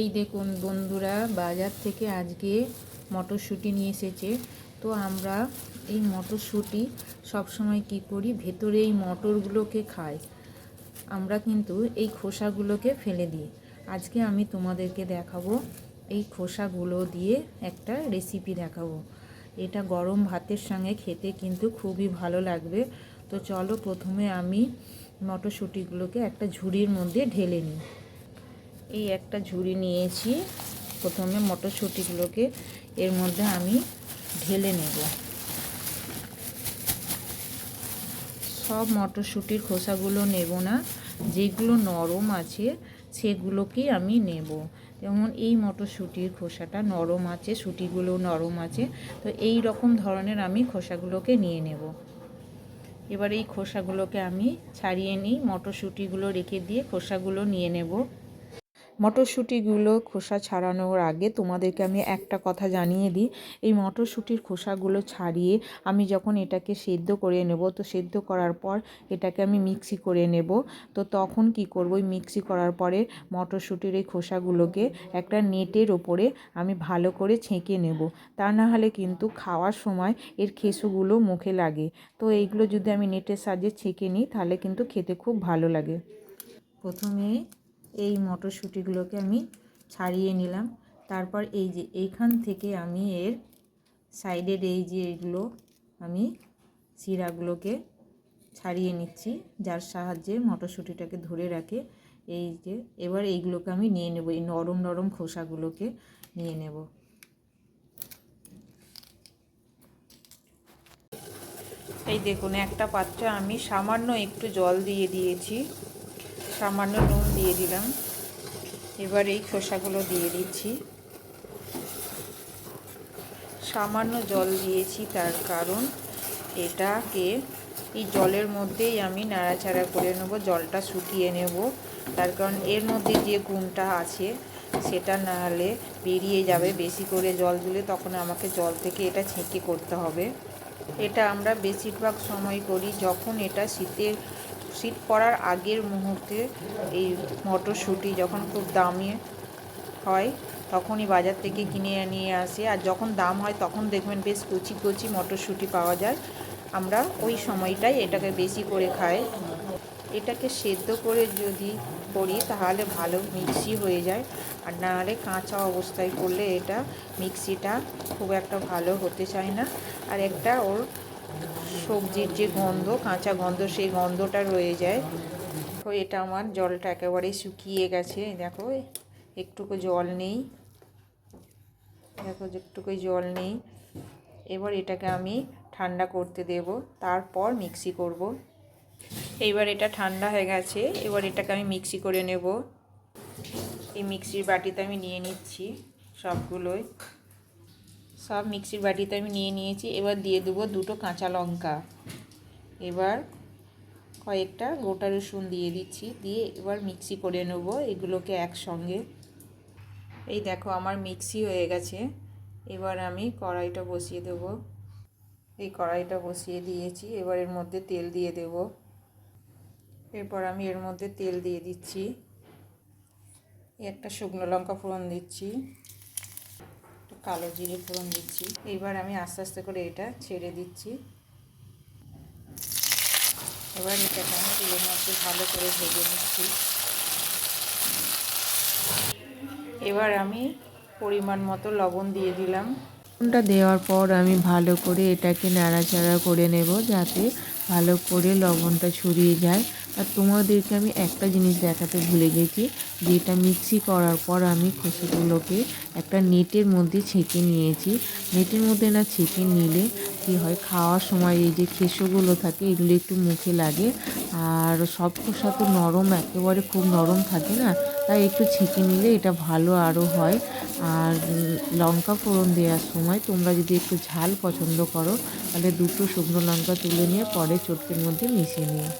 এই দেখুন বন্ধুরা, বাজার থেকে আজকে মটরশুঁটি নিয়ে এসেছে। তো আমরা এই মটরশুঁটি সবসময় কি করি? ভেতরে এই মটরগুলোকে খাই। আমরা কিন্তু এই খোসাগুলোকে ফেলে দিই। আজকে আমি তোমাদেরকে দেখাবো, এই খোসাগুলো দিয়ে একটা রেসিপি দেখাবো। এটা গরম ভাতের সঙ্গে খেতে কিন্তু খুবই ভালো লাগবে। তো চলো প্রথমে আমি মটরশুঁটিগুলোকে একটা ঝুড়ির মধ্যে ঢেলে নিই। এই একটা ঝুড়ি নিয়েছি। প্রথমে মটরশুঁটিগুলোকে এর মধ্যে আমি ঢেলে নেব। সব মটরশুঁটির খোসাগুলো নেব না, যেগুলো নরম আছে সেগুলোকেই আমি নেব। যেমন এই মটরশুঁটির খোসাটা নরম আছে, শুঁটিগুলো নরম আছে, তো এই রকম ধরনের আমি খোসাগুলোকে নিয়ে নেব। এবার এই খোসাগুলোকে আমি ছাড়িয়ে নিই, মটরশুঁটিগুলো রেখে দিয়ে খোসাগুলো নিয়ে নেব। মটরশুঁটিগুলো খোসা ছাড়ানোর আগে তোমাদেরকে আমি একটা কথা জানিয়ে দিই। এই মটরশুঁটির খোসাগুলো ছাড়িয়ে আমি যখন এটাকে সেদ্ধ করে নেব, তো সেদ্ধ করার পর এটাকে আমি মিক্সি করে নেব। তো তখন কি করব, ওই মিক্সি করার পরে মটরশুঁটির এই খোসাগুলোকে একটা নেটের ওপরে আমি ভালো করে ছেঁকে নেব। তা না হলে কিন্তু খাওয়ার সময় এর খেসুগুলো মুখে লাগে। তো এইগুলো যদি আমি নেটের সাহায্যে ছেঁকে নিই, তাহলে কিন্তু খেতে খুব ভালো লাগে। প্রথমে এই মটরশুঁটিগুলোকে আমি ছাড়িয়ে নিলাম। তারপর এই যে এইখান থেকে আমি এর সাইডের এই যে এগুলো আমি শিরাগুলোকে ছাড়িয়ে নিচ্ছি, যার সাহায্যে মটরশুঁটিটাকে ধরে রাখে। এই যে এবার এইগুলোকে আমি নিয়ে নেব, এই নরম নরম খোসাগুলোকে নিয়ে নেব। এই দেখুন, একটা পাত্রে আমি সামান্য একটু জল দিয়ে দিয়েছি। সামান্য নুন দিয়ে দিলাম। এবার এই খোসাগুলো দিয়ে দিচ্ছি। সামান্য জল দিয়েছি তার কারণ এটাকে এই জলের মধ্যেই আমি নাড়াচাড়া করে নেব, জলটা শুকিয়ে নেব। তার কারণ এর মধ্যে যে গুণটা আছে, সেটা না হলে বেরিয়ে যাবে। বেশি করে জল দিলে তখন আমাকে জল থেকে এটা ছেঁকে করতে হবে। এটা আমরা বেশিরভাগ সময় করি, যখন এটা শীতের শীত পড়ার আগের মুহূর্তে এই মটরশুঁটি যখন খুব দামি হয়, তখনই বাজার থেকে কিনে নিয়ে আসে। আর যখন দাম হয়, তখন দেখবেন বেশ কচি কচি মটরশুঁটি পাওয়া যায়। আমরা ওই সময়টাই এটাকে বেশি করে খাই। এটাকে সেদ্ধ করে যদি করি, তাহলে ভালো মিক্সি হয়ে যায়। আর না হলে কাঁচা অবস্থায় করলে এটা মিক্সিটা খুব একটা ভালো হতে চায় না। আর একটা ওর সবজির যে গন্ধ, কাঁচা গন্ধ, সেই গন্ধটা রয়ে যায়। তো এটা আমার জলটা একেবারে শুকিয়ে গেছে, দেখো, একটুকু জল নেই। দেখো, একটুকু জল নেই। এবার এটাকে আমি ঠান্ডা করতে দেব, তারপর মিক্সি করব। এইবার এটা ঠান্ডা হয়ে গেছে, এবার এটাকে আমি মিক্সি করে নেব। এই মিক্সির বাটিতে আমি নিয়ে নিচ্ছি সবগুলোই। সব মিক্সির বাটিতে আমি নিয়ে নিয়েছি। এবার দিয়ে দেবো দুটো কাঁচা লঙ্কা। এবার কয়েকটা গোটা রসুন দিয়ে দিচ্ছি। দিয়ে এবার মিক্সি করে নেব এগুলোকে একসঙ্গে। এই দেখো আমার মিক্সি হয়ে গেছে। এবার আমি কড়াইটা বসিয়ে দেব। এই কড়াইটা বসিয়ে দিয়েছি। এবার এর মধ্যে তেল দিয়ে দেব। এরপর আমি এর মধ্যে তেল দিয়ে দিচ্ছি। একটা শুকনো লঙ্কা ফোড়ন দিচ্ছি। কালো জিরে ফোড়ন দিচ্ছি। এবার আমি আস্তে আস্তে করে এটা ছেড়ে দিচ্ছি। এবার এটাকে আমি তেলের মধ্যে ভালো করে ভেজে নিচ্ছি। এবার আমি পরিমাণ মতো লবণ দিয়ে দিলাম। লবণটা দেওয়ার পর আমি ভালো করে এটাকে নাড়াচাড়া করে নেব যাতে ভালো করে লবণটা ছড়িয়ে যায়। আর তোমাদেরকে আমি একটা জিনিস দেখাতে ভুলে গেছি, যেটা মিক্সি করার পর আমি খোসাগুলোকে একটা নেটের মধ্যে ছেঁকে নিয়েছি। নেটের মধ্যে না ছেঁকে নিলে কী হয়, খাওয়ার সময় এই যে খেসোগুলো থাকে, এগুলো একটু মুখে লাগে। আর সব খোসা তো নরম, একেবারে খুব নরম থাকে না, তাই একটু ছেঁকে নিলে এটা ভালো আরও হয়। আর লঙ্কা ফোড়ন দেওয়ার সময় তোমরা যদি একটু ঝাল পছন্দ করো, তাহলে দুটো শুকনো লঙ্কা তুলে নিয়ে পরে চটকির মধ্যে মিশিয়ে নিও।